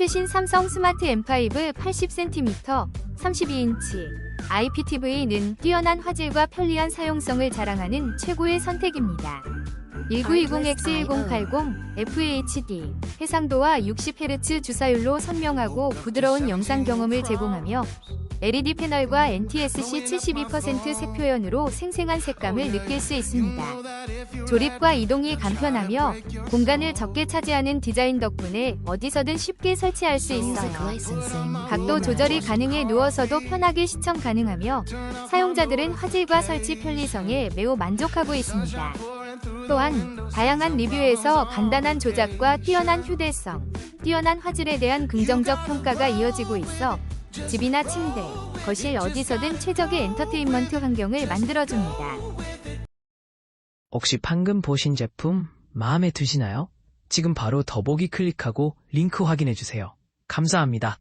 최신 삼성 스마트 M5 80cm, 32인치 IPTV는 뛰어난 화질과 편리한 사용성을 자랑하는 최고의 선택입니다. 1920X1080 FHD 해상도와 60Hz 주사율로 선명하고 부드러운 영상 경험을 제공하며 LED 패널과 NTSC 72% 색표현으로 생생한 색감을 느낄 수 있습니다. 조립과 이동이 간편하며 공간을 적게 차지하는 디자인 덕분에 어디서든 쉽게 설치할 수 있어요. 각도 조절이 가능해 누워서도 편하게 시청 가능하며 사용자들은 화질과 설치 편리성에 매우 만족하고 있습니다. 또한 다양한 리뷰에서 간단한 조작과 뛰어난 휴대성, 뛰어난 화질에 대한 긍정적 평가가 이어지고 있어 집이나 침대, 거실 어디서든 최적의 엔터테인먼트 환경을 만들어줍니다. 혹시 방금 보신 제품 마음에 드시나요? 지금 바로 더보기 클릭하고 링크 확인해주세요. 감사합니다.